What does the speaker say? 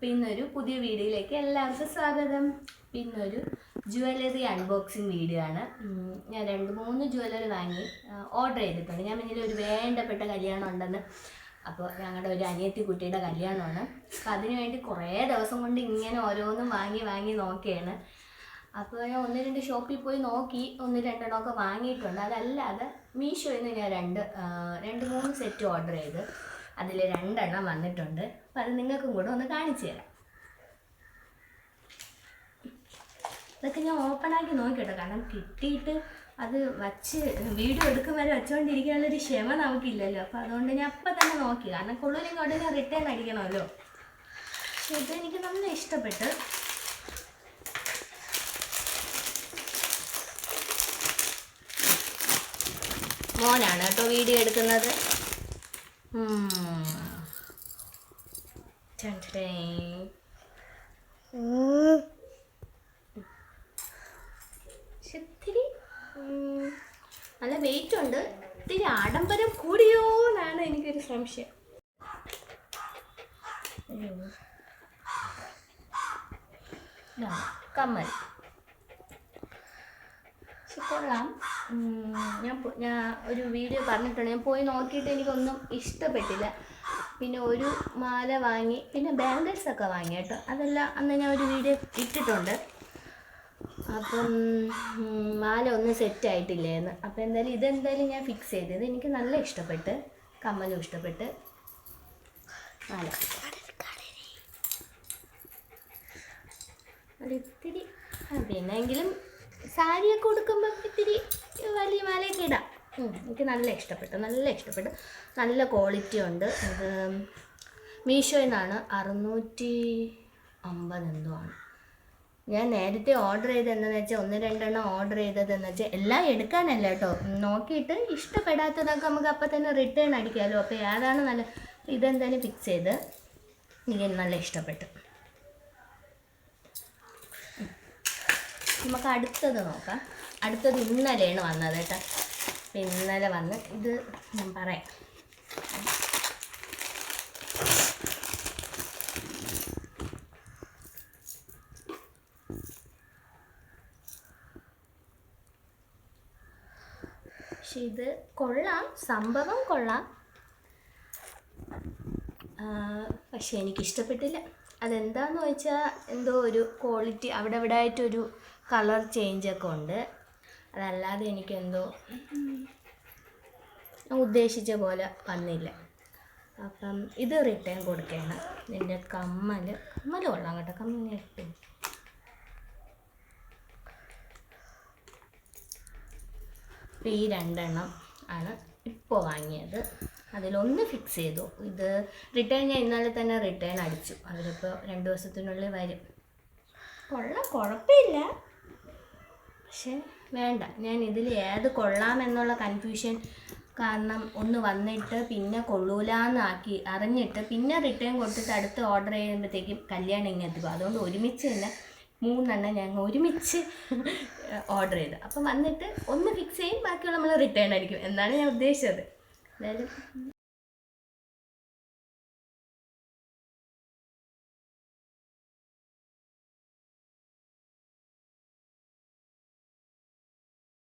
അപ്പോൾ ഇന്നൊരു പുതിയ വീഡിയോയിലേക്ക് എല്ലാവർക്കും സ്വാഗതം. പിന്നൊരു ജുവലറി അൺബോക്സിങ് വീഡിയോ ആണ്. ഞാൻ രണ്ട് മൂന്ന് ജുവലറി വാങ്ങി ഓർഡർ ചെയ്തിട്ടുണ്ട്. ഞാൻ പിന്നെ ഒരു വേണ്ടപ്പെട്ട കല്യാണം ഉണ്ടെന്ന് അപ്പോൾ ഞങ്ങളുടെ ഒരു അനിയത്തി കുട്ടിയുടെ കല്യാണമാണ്. അപ്പോൾ അതിനു വേണ്ടി കുറേ ദിവസം കൊണ്ട് ഇങ്ങനെ ഓരോന്നും വാങ്ങി വാങ്ങി നോക്കിയാണ്. അപ്പോൾ ഞാൻ ഒന്ന് രണ്ട് ഷോപ്പിൽ പോയി നോക്കി ഒന്ന് രണ്ടെണ്ണമൊക്കെ വാങ്ങിയിട്ടുണ്ട്. അതല്ലാതെ മീഷോയിൽ നിന്ന് ഞാൻ രണ്ട് രണ്ട് മൂന്ന് സെറ്റ് ഓർഡർ ചെയ്ത്. അതിൽ രണ്ടെണ്ണം വന്നിട്ടുണ്ട്. അപ്പം അത് നിങ്ങൾക്കും കൂടെ ഒന്ന് കാണിച്ചു തരാം. ഇതൊക്കെ ഞാൻ ഓപ്പൺ ആക്കി നോക്കിട്ടോ കാരണം കിട്ടിയിട്ട് അത് വച്ച് വീഡിയോ എടുക്കും വരെ വെച്ചുകൊണ്ടിരിക്കാനുള്ളൊരു ക്ഷമ നമുക്കില്ലല്ലോ. അപ്പോൾ അതുകൊണ്ട് ഞാൻ അപ്പം തന്നെ നോക്കി. കാരണം കൊള്ളൂരിങ് ഉടനെ റിട്ടേൺ അടിക്കണമല്ലോ. പക്ഷെ ഇത് എനിക്ക് നല്ല ഇഷ്ടപ്പെട്ട്. മോനാണ് കേട്ടോ വീഡിയോ എടുക്കുന്നത്. ഉം. today. ടടേയ്. പക്ഷെ ഇത്തിരി നല്ല വെയിറ്റ് ഉണ്ട് ഇത്തിരി ആഡംബരം കൂടിയോ എന്നാണ് എനിക്കൊരു സംശയം കമ്മൽ കൊള്ളാം ഞാൻ ഞാൻ ഒരു വീഡിയോ പറഞ്ഞിട്ടുണ്ട്. ഞാൻ പോയി നോക്കിയിട്ട് എനിക്കൊന്നും ഇഷ്ടപ്പെട്ടില്ല. പിന്നെ ഒരു മാല വാങ്ങി പിന്നെ ബാംഗിൾസ് ഒക്കെ വാങ്ങി കേട്ടോ. അതെല്ലാം അന്ന് ഞാൻ ഒരു വീഡിയോ ഇട്ടിട്ടുണ്ട്. അപ്പം മാല ഒന്നും സെറ്റ് ആയിട്ടില്ലേന്ന്. അപ്പം എന്തായാലും ഇതെന്തായാലും ഞാൻ ഫിക്സ് ചെയ്തു ഇത് എനിക്ക് നല്ല ഇഷ്ടപ്പെട്ട് കമ്മലും ഇഷ്ടപ്പെട്ട് മാല. അത് ഇത്തിരി ആ, പിന്നെ എങ്കിലും സാരിയൊക്കെ കൊടുക്കുമ്പോൾ ഇത്തിരി വലിയ മാലയൊക്കെ ഇടാം. എനിക്ക് നല്ല ഇഷ്ടപ്പെട്ടു നല്ല ഇഷ്ടപ്പെട്ടു. നല്ല ക്വാളിറ്റി ഉണ്ട്. ഇത് മീഷോയിൽ നിന്നാണ്. അറുന്നൂറ്റി അമ്പത് എന്തോ ആണ്. ഞാൻ നേരത്തെ ഓർഡർ ചെയ്തതെന്ന് വെച്ചാൽ ഒന്ന് രണ്ടെണ്ണം ഓർഡർ ചെയ്തതെന്ന് വെച്ചാൽ എല്ലാം എടുക്കാനല്ല കേട്ടോ. നോക്കിയിട്ട് ഇഷ്ടപ്പെടാത്തതൊക്കെ നമുക്ക് അപ്പം തന്നെ റിട്ടേൺ അടിക്കാമല്ലോ അപ്പോൾ ഏതാണ് നല്ല ഇതെന്തായാലും ഫിക്സ് ചെയ്ത്? എനിക്ക് നല്ല ഇഷ്ടപ്പെട്ടു. നമുക്ക് അടുത്തത് നോക്കാം. അടുത്തത് ഇന്നലെയാണ് വന്നത് കേട്ടോ. അപ്പം ഇന്നലെ വന്ന് ഇത് ഞാൻ പറയാം. പക്ഷെ ഇത് കൊള്ളാം സംഭവം കൊള്ളാം. പക്ഷെ എനിക്കിഷ്ടപ്പെട്ടില്ല. അതെന്താന്ന് വെച്ചാൽ എന്തോ ഒരു ക്വാളിറ്റി അവിടെ ഇവിടെ ആയിട്ടൊരു കളർ ചേഞ്ചൊക്കെ ഉണ്ട്. അതല്ലാതെ എനിക്കെന്തോ ഉദ്ദേശിച്ച പോലെ വന്നില്ല. അപ്പം ഇത് റിട്ടേൺ കൊടുക്കുകയാണ് നിന്റെ കമ്മൽ കമ്മൽ കൊള്ളാം കേട്ടോ. കമ്മൽ ഇട്ടു. ഈ രണ്ടെണ്ണം ആണ് ഇപ്പോൾ വാങ്ങിയത്. അതിലൊന്ന് ഫിക്സ് ചെയ്തു. ഇത് റിട്ടേൺ ഞാൻ ഇന്നലെ തന്നെ റിട്ടേൺ അടിച്ചു. അതിലിപ്പോൾ രണ്ട് ദിവസത്തിനുള്ളിൽ വരും. കൊള്ളാം കുഴപ്പമില്ല. പക്ഷെ വേണ്ട. ഞാൻ ഇതിൽ ഏത് കൊള്ളാമെന്നുള്ള കൺഫ്യൂഷൻ കാരണം ഒന്ന് വന്നിട്ട് പിന്നെ കൊള്ളൂലാന്നാക്കി അറിഞ്ഞിട്ട് പിന്നെ റിട്ടേൺ കൊടുത്തിട്ട് അടുത്ത് ഓർഡർ ചെയ്യുമ്പോഴത്തേക്കും കല്യാണം ഇങ്ങനെ എത്തിക്കും അതുകൊണ്ട് ഒരുമിച്ച് തന്നെ മൂന്നെണ്ണം ഞങ്ങൾ ഒരുമിച്ച് ഓർഡർ ചെയ്തു. അപ്പം വന്നിട്ട് ഒന്ന് ഫിക്സ് ചെയ്യും ബാക്കിയുള്ള നമ്മൾ റിട്ടേൺ അടിക്കും. എന്നാണ് ഞാൻ ഉദ്ദേശിച്ചത്. എന്തായാലും